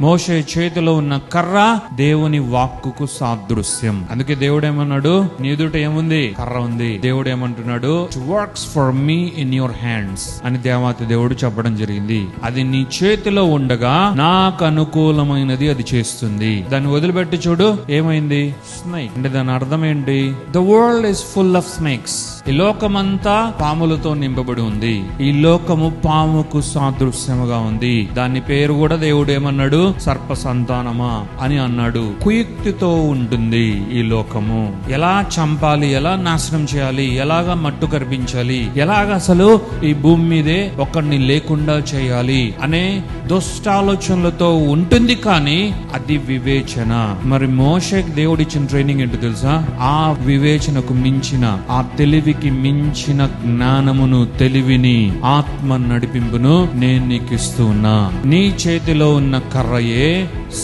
మోషే చేతిలో ఉన్న కర్ర దేవుని వాక్కుకు సాదృశ్యం. అందుకే దేవుడు ఏమన్నాడు నీ ఎదుట ఏముంది? కర్ర ఉంది. దేవుడు ఏమంటున్నాడు works for me in your hands అని దేవాతి దేవుడు చెప్పడం జరిగింది. అది నీ చేతిలో ఉండగా నాకు అనుకూలమైనది అది చేస్తుంది. దాన్ని వదిలిపెట్టి చూడు. ఏమైంది? స్నేక్ అంటే దాని అర్థం ఏంటి? The world is full of snakes ఈ లోకమంతా పాములతో నింపబడి ఉంది. ఈ లోకము పాముకు సాదృశ్యముగా ఉంది. దాని పేరు కూడా దేవుడు ఏమన్నాడు సర్ప సంతానమా అని అన్నాడు. కుయుక్తితో ఉంటుంది ఈ లోకము. ఎలా చంపాలి ఎలా నాశనం చేయాలి ఎలాగా మట్టు కరిపించాలి ఎలాగ అసలు ఈ భూమి మీదే ఒకరిని లేకుండా చేయాలి అనే దుష్టాలోచనలతో ఉంటుంది కానీ అది వివేచన. మరి మోషక్ దేవుడిచ్చిన ట్రైనింగ్ ఏంటో తెలుసా? ఆ వివేచనకు మించిన ఆ తెలివికి మించిన జ్ఞానమును తెలివిని ఆత్మ నడిపింపును నేను నీకు ఇస్తూ ఉన్నా నీ చేతిలో ఉన్న కర్ర ရဲ့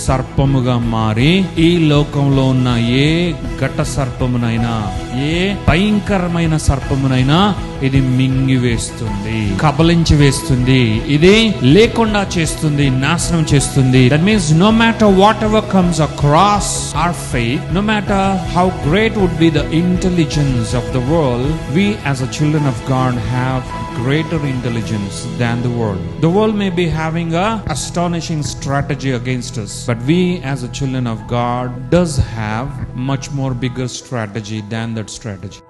సర్పముగా మారి ఈ లోకంలో ఉన్న ఏ ఘట సర్పమునైనా ఏ భయంకరమైన సర్పమునైనా ఇది మింగివేస్తుంది కబలించి వేస్తుంది. ఇది లేకుండా చేస్తుంది నాశనం చేస్తుంది. That means no matter whatever comes across our faith no matter how great would be the intelligence of the world we as a children of God have greater intelligence than the world. The world may be having a astonishing strategy against us, but we as a children of God does have much more bigger strategy than that strategy.